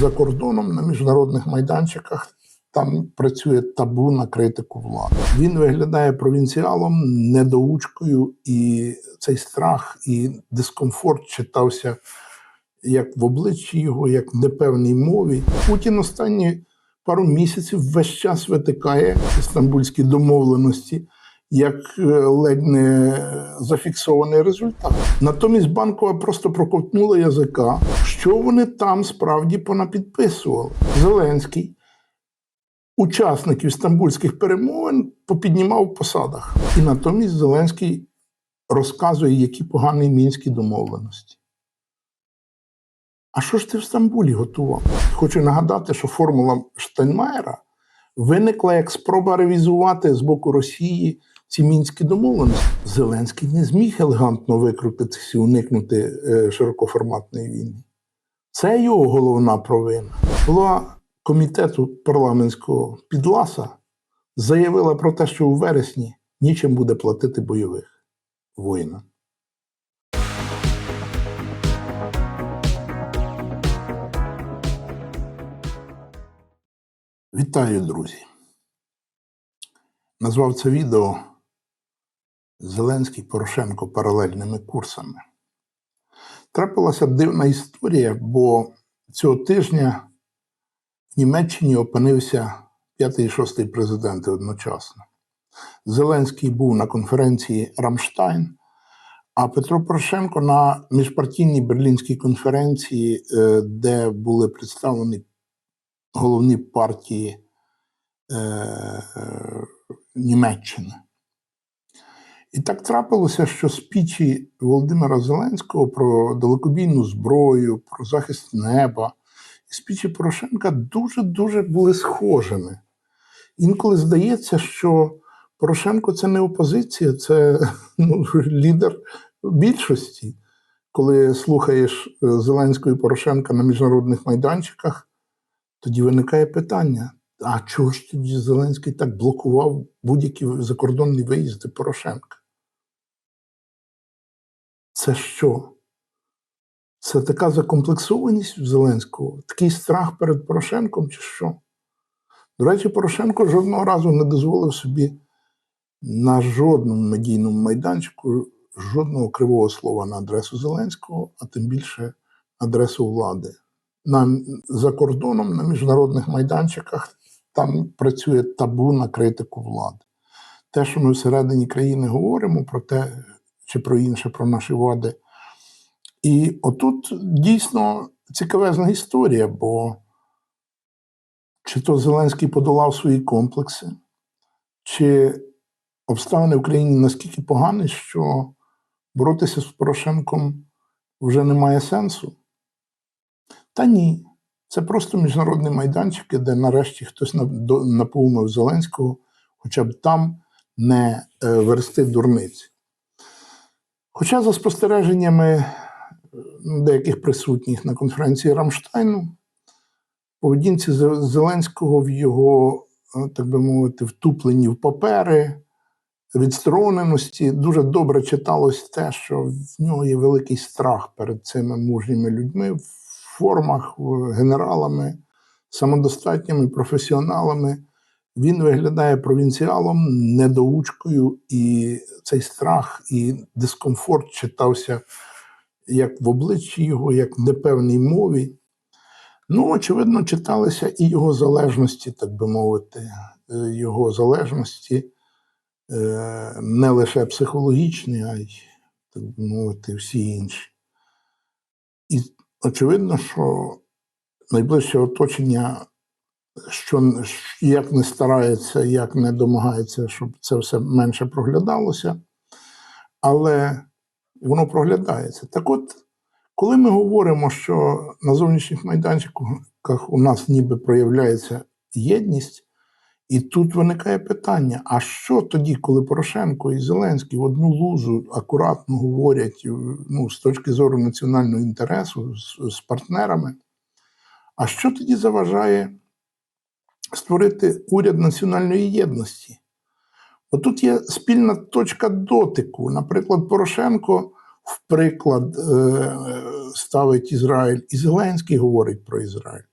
за кордоном на міжнародних майданчиках. Там працює табу на критику влади. Він виглядає провінціалом, недоучкою, і цей страх і дискомфорт читався як в обличчі його, як в непевній мові. Путін останні пару місяців весь час витикає стамбульські домовленості як е, ледь не зафіксований результат. Натомість банкова просто проковтнула язика, що вони там справді понапідписували. Зеленський учасників стамбульських перемовин попіднімав в посадах. І натомість Зеленський розказує, які погані мінські домовленості. А що ж ти в Стамбулі готував? Хочу нагадати, що формула Штайнмаєра виникла як спроба ревізувати з боку Росії ці мінські домовленості. Зеленський не зміг елегантно викрутитися і уникнути е, широкоформатної війни. Це його головна провина. Голова комітету парламентського підласа заявила про те, що у вересні нічим буде платити бойових воїнам. Вітаю, друзі! Назвав це відео Зеленський Порошенко паралельними курсами. Трапилася дивна історія, бо цього тижня в Німеччині опинився п'ятий і шостий президенти одночасно. Зеленський був на конференції Рамштайн, а Петро Порошенко на міжпартійній берлінській конференції, е, де були представлені головні партії е, е, Німеччини. І так трапилося, що спічі Володимира Зеленського про далекобійну зброю, про захист неба і спічі Порошенка дуже-дуже були схожими. Інколи здається, що Порошенко це не опозиція, це ну, лідер більшості. Коли слухаєш е, Зеленського і Порошенка на міжнародних майданчиках, тоді виникає питання: а чого ж тоді Зеленський так блокував будь-які закордонні виїзди Порошенка? Це що? Це така закомплексованість в Зеленського, такий страх перед Порошенком, чи що? До речі, Порошенко жодного разу не дозволив собі на жодному медійному майданчику жодного кривого слова на адресу Зеленського, а тим більше адресу влади. На, За кордоном на міжнародних майданчиках там працює табу на критику влади. Те, що ми всередині країни говоримо про те, чи про інше, про наші влади. І отут дійсно цікавезна історія, бо чи то Зеленський подолав свої комплекси, чи обставини в Україні наскільки погані, що боротися з Порошенком вже немає сенсу. Та ні. Це просто міжнародні майданчики, де нарешті хтось наповнив Зеленського, хоча б там не е, версти дурниці. Хоча, за спостереженнями деяких присутніх на конференції Рамштайну, поведінці Зеленського в його, е, так би мовити, втуплені в папери, відстороненості, дуже добре читалось те, що в нього є великий страх перед цими мужніми людьми в формах, генералами, самодостатніми професіоналами. Він виглядає провінціалом, недоучкою, і цей страх і дискомфорт читався як в обличчі його, як в непевній мові. Ну, очевидно, читалися і його залежності, так би мовити, е, його залежності е, не лише психологічні, а й, так би мовити, всі інші. І очевидно, що найближче оточення що як не старається, як не домагається, щоб це все менше проглядалося, але воно проглядається. Так от, коли ми говоримо, що на зовнішніх майданчиках у нас ніби проявляється єдність, і тут виникає питання: а що тоді, коли Порошенко і Зеленський в одну лузу акуратно говорять ну, з точки зору національного інтересу з, з партнерами? А що тоді заважає створити уряд національної єдності. Отут є спільна точка дотику. Наприклад, Порошенко в приклад е, ставить Ізраїль, і Зеленський говорить про Ізраїль.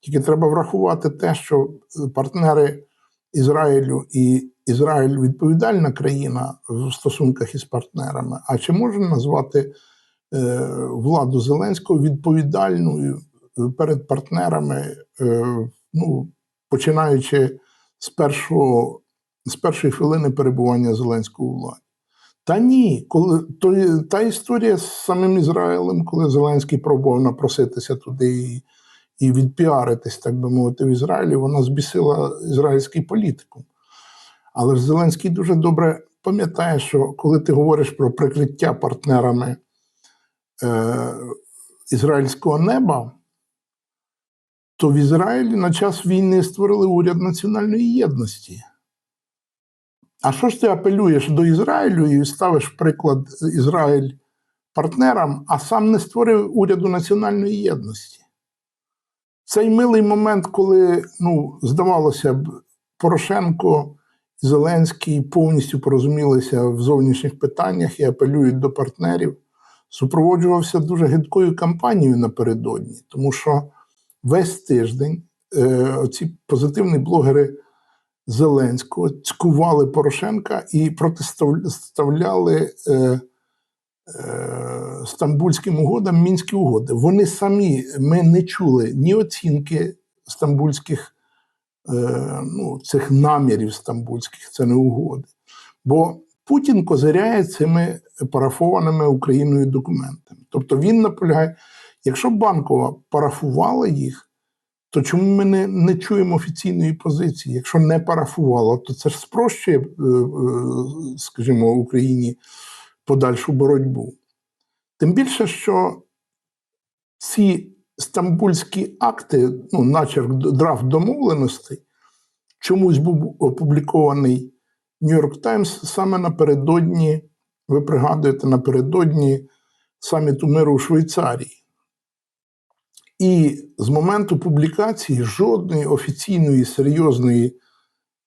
Тільки треба врахувати те, що партнери Ізраїлю і Ізраїль відповідальна країна в стосунках із партнерами. А чи можна назвати е, владу Зеленського відповідальною е, перед партнерами, е, ну, починаючи з першого з першої хвилини перебування Зеленського владі? Та ні, коли то, та історія з самим Ізраїлем, коли Зеленський пробував напроситися туди і, і відпіаритись, так би мовити, в Ізраїлі, вона збісила ізраїльський політикум. Але ж Зеленський дуже добре пам'ятає, що коли ти говориш про прикриття партнерами е, ізраїльського неба, то в Ізраїлі на час війни створили уряд національної єдності. А що ж ти апелюєш до Ізраїлю і ставиш приклад Ізраїль партнерам, а сам не створив уряду національної єдності? Цей милий момент, коли, ну, здавалося б, Порошенко і Зеленський повністю порозумілися в зовнішніх питаннях і апелюють до партнерів, супроводжувався дуже гидкою кампанією напередодні, тому що весь тиждень е, оці позитивні блогери. Зеленського цькували Порошенка і протиставляли е, е, стамбульським угодам мінські угоди. Вони самі ми не чули ні оцінки стамбульських ну, цих намірів стамбульських, це не угоди. Бо Путін козиряє цими парафованими Україною документами. Тобто він наполягає, якщо банкова парафувала їх то чому ми не, не чуємо офіційної позиції? Якщо не парафувало, то це ж спрощує, е, е, скажімо, Україні подальшу боротьбу. Тим більше, що ці стамбульські акти, ну, начерк драфт домовленостей, чомусь був опублікований Нью-Йорк Таймс саме напередодні, ви пригадуєте, напередодні саміту миру у Швейцарії. І з моменту публікації жодної офіційної серйозної,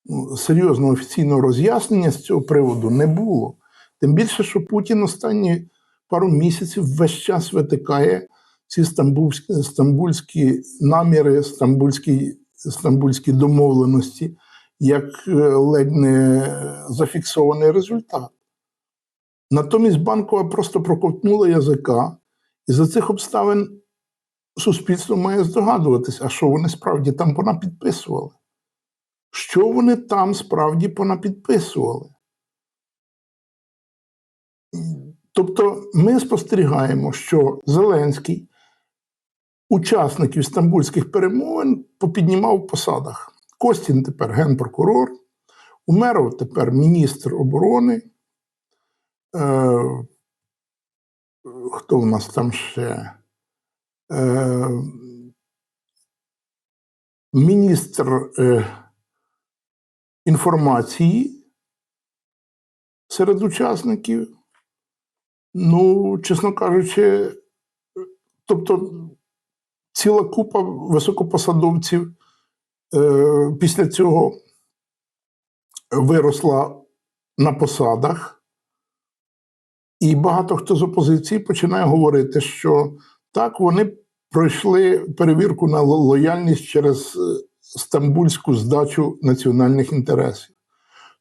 ну, серйозного офіційного роз'яснення з цього приводу не було. Тим більше, що Путін останні пару місяців весь час витикає ці стамбульські, стамбульські наміри, стамбульські, стамбульські домовленості, як е, ледь не зафіксований результат. Натомість банкова просто проковтнула язика, і за цих обставин суспільство має здогадуватись, а що вони справді там понапідписували? Що вони там справді понапідписували? Тобто ми спостерігаємо, що Зеленський учасників стамбульських перемовин попіднімав в посадах. Костін тепер генпрокурор, Умеров тепер міністр оборони. Е, Хто у нас там ще? Е, міністр е, інформації серед учасників. Ну, чесно кажучи, тобто ціла купа високопосадовців е, після цього виросла на посадах, і багато хто з опозиції починає говорити, що так, вони пройшли перевірку на лояльність через е, стамбульську здачу національних інтересів.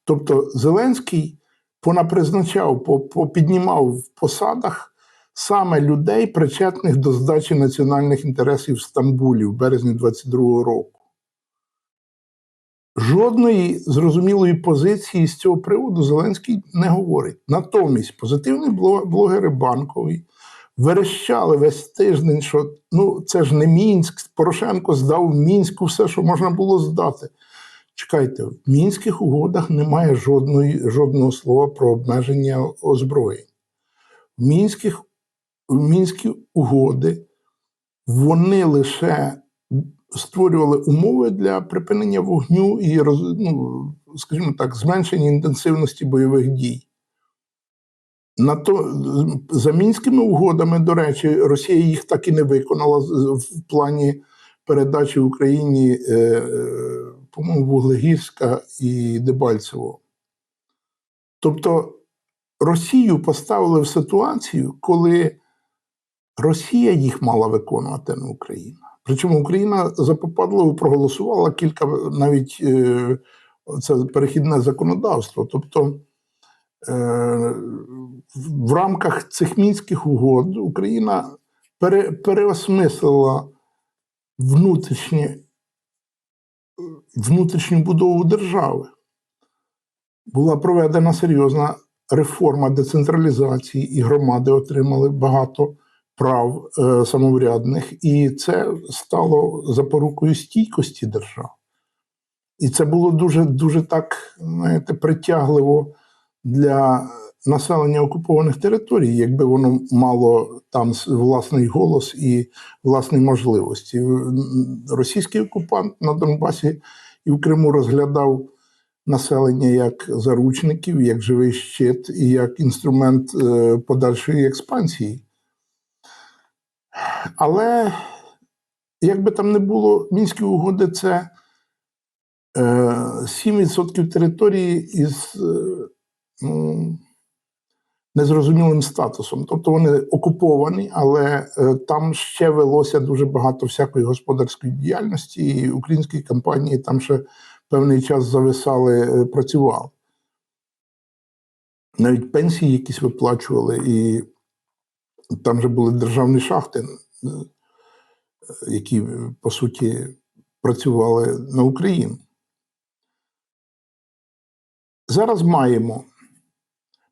Тобто Зеленський понапризначав, попіднімав в посадах саме людей, причетних до здачі національних інтересів в Стамбулі в березні 22-го року. Жодної зрозумілої позиції з цього приводу Зеленський не говорить. Натомість позитивні блогери банкові верещали весь тиждень, що ну це ж не Мінськ. Порошенко здав мінську все, що можна було здати. Чекайте, в мінських угодах немає жодної, жодного слова про обмеження озброєнь. В мінських в мінські угоди вони лише створювали умови для припинення вогню і ну, скажімо так, зменшення інтенсивності бойових дій. На то за мінськими угодами, до речі, Росія їх так і не виконала в плані передачі Україні, е, по-моєму, Вуглегірська і Дебальцево. Тобто Росію поставили в ситуацію, коли Росія їх мала виконувати на Україну. Причому Україна запопадливо проголосувала кілька навіть е, це перехідне законодавство. Тобто е, в- в рамках цих мінських угод Україна пере, переосмислила внутрішнє, внутрішню будову держави. Була проведена серйозна реформа децентралізації, і громади отримали багато прав е, самоврядних, і це стало запорукою стійкості держав. І це було дуже, дуже так, знаєте, притягливо для населення окупованих територій, якби воно мало там власний голос і власні можливості. Російський окупант на Донбасі і в Криму розглядав населення як заручників, як живий щит і як інструмент е, подальшої експансії. Але як би там не було, мінські угоди це е, 7% території із е, незрозумілим статусом. Тобто вони окуповані, але е, там ще велося дуже багато всякої господарської діяльності, і українські компанії там ще певний час зависали, е, працювали. Навіть пенсії якісь виплачували, і там же були державні шахти, е, які, по суті, працювали на Україну. Зараз маємо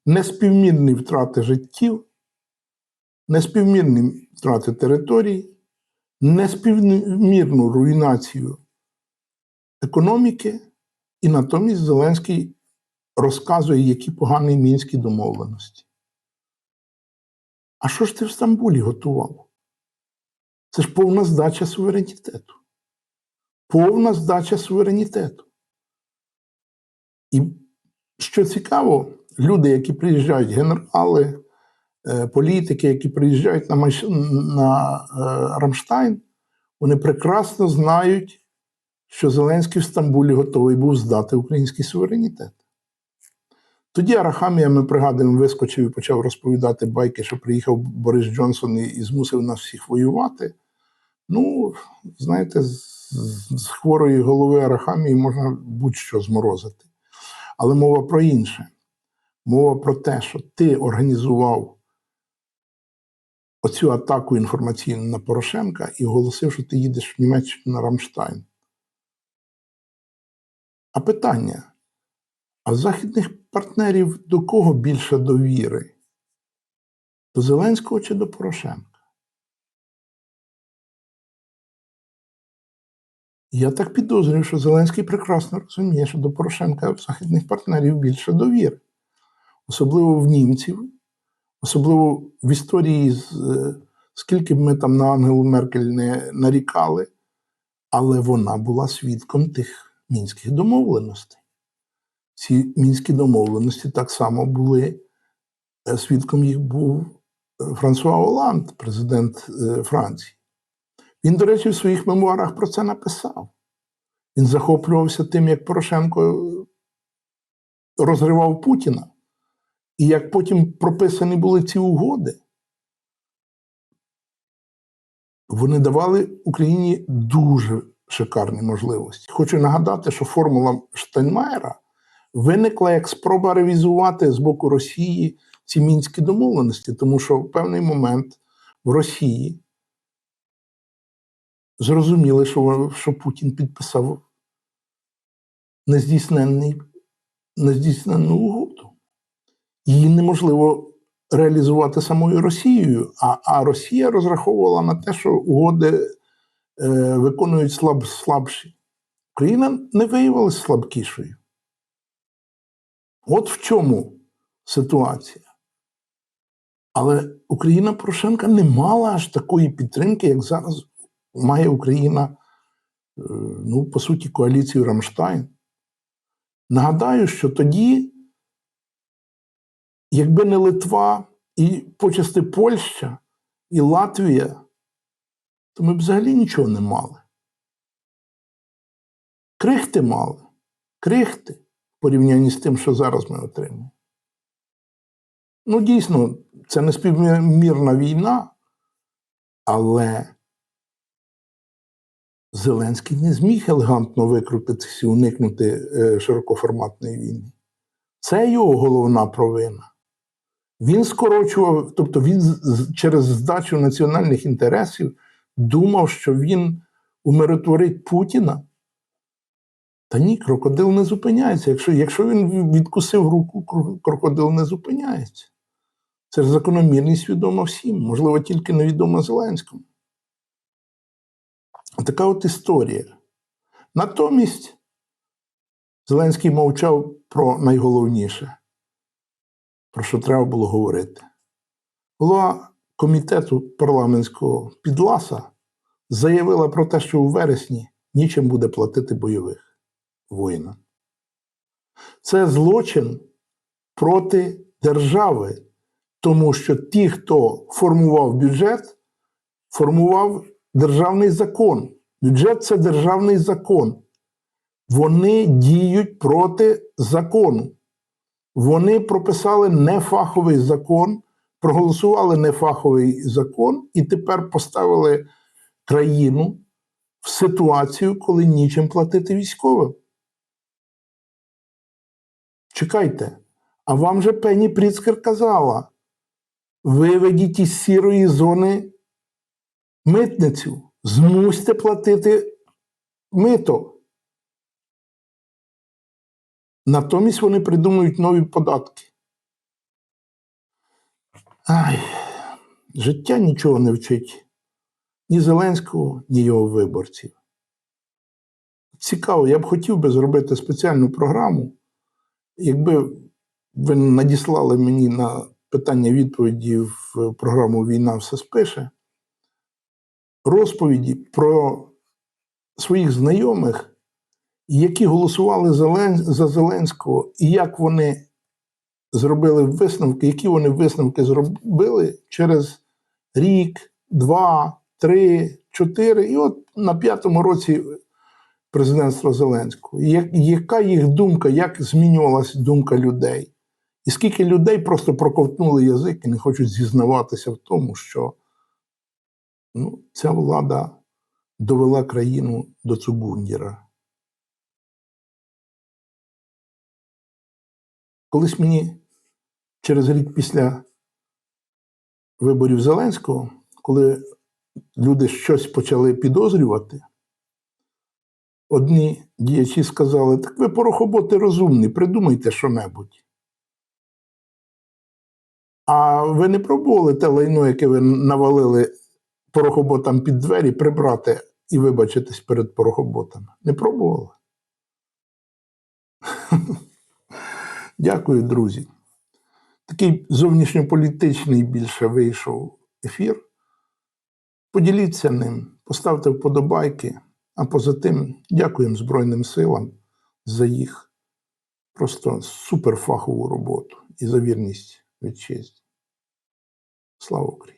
неспівмірні втрати життів, неспівмірні втрати територій, неспівмірну руйнацію економіки, і натомість Зеленський розказує, які погані мінські домовленості. А що ж ти в Стамбулі готував? Це ж повна здача суверенітету. Повна здача суверенітету. І що цікаво, люди, які приїжджають, генерали, е, політики, які приїжджають на, на е, Рамштайн, вони прекрасно знають, що Зеленський в Стамбулі готовий був здати український суверенітет. Тоді Арахамія, ми пригадуємо, вискочив і почав розповідати байки, що приїхав Борис Джонсон і, змусив нас всіх воювати. Ну, знаєте, з хворої голови Арахамії можна будь-що зморозити. Але мова про інше. Мова про те, що ти організував оцю атаку інформаційну на Порошенка і оголосив, що ти їдеш в Німеччину на Рамштайн. А питання: а в західних партнерів до кого більше довіри? До Зеленського чи до Порошенка? Я так підозрюю, що Зеленський прекрасно розуміє, що до Порошенка в західних партнерів більше довіри, особливо в німців, особливо в історії, е, скільки б ми там на Ангелу Меркель не нарікали, але вона була свідком тих мінських домовленостей. Ці мінські домовленості так само були, е, свідком їх був е, Франсуа Оланд, президент Франції. Він, до речі, в своїх мемуарах про це написав. Він захоплювався тим, як Порошенко розривав Путіна, і як потім прописані були ці угоди. Вони давали Україні дуже шикарні можливості. Хочу нагадати, що формула Штайнмаєра виникла як спроба ревізувати з боку Росії ці мінські домовленості, тому що в певний момент в Росії зрозуміли, що, що Путін підписав нездійсненний, нездійсненну угоду. Її неможливо реалізувати самою Росією, а, а Росія розраховувала на те, що угоди е, виконують слаб, слабші. Україна не виявилася слабкішою. От в чому ситуація. Але Україна Порошенка не мала аж такої підтримки, як зараз має Україна, е, ну, по суті, коаліцію Рамштайн. Нагадаю, що тоді, якби не Литва і почасти Польща і Латвія, то ми б взагалі нічого не мали. Крихти мали. Крихти в порівнянні з тим, що зараз ми отримуємо. Ну, дійсно, це не співмірна війна, але Зеленський не зміг елегантно викрутитися і уникнути е, широкоформатної війни. Це його головна провина. Він скорочував, тобто він через здачу національних інтересів думав, що він умиротворить Путіна. Та ні, крокодил не зупиняється. Якщо, якщо він відкусив руку, крокодил не зупиняється. Це ж закономірність відома всім, можливо, тільки невідома Зеленському. Така от історія. Натомість Зеленський мовчав про найголовніше, про що треба було говорити. Голова комітету парламентського підласа заявила про те, що у вересні нічим буде платити бойових воїнам. Це злочин проти держави, тому що ті, хто формував бюджет, формував державний закон. Бюджет це державний закон. Вони діють проти закону. Вони прописали нефаховий закон, проголосували нефаховий закон і тепер поставили країну в ситуацію, коли нічим платити військовим. Чекайте, а вам же Пенні Пріцкер казала: виведіть із сірої зони митницю, змусьте платити мито. Натомість вони придумують нові податки. Ай, життя нічого не вчить ні Зеленського, ні його виборців. Цікаво, я б хотів би зробити спеціальну програму, якби ви надіслали мені на питання відповіді в програму Війна все спише розповіді про своїх знайомих, які голосували за Зеленського, і як вони зробили висновки, які вони висновки зробили через рік, два, три, чотири, і от на п'ятому році президентства Зеленського. Як- яка їх думка, як змінювалася думка людей? І скільки людей просто проковтнули язик і не хочуть зізнаватися в тому, що ну, ця влада довела країну до Цугундіра. Колись мені через рік після виборів Зеленського, коли люди щось почали підозрювати, одні діячі сказали: так ви порохоботи розумні, придумайте що-небудь. А ви не пробували те лайно, яке ви навалили порохоботам під двері, прибрати і вибачитись перед порохоботами? Не пробували? Дякую, друзі. Такий зовнішньополітичний більше вийшов ефір. Поділіться ним, поставте вподобайки, а поза тим дякуємо Збройним силам за їх просто суперфахову роботу і за вірність вітчизні. Слава Україні!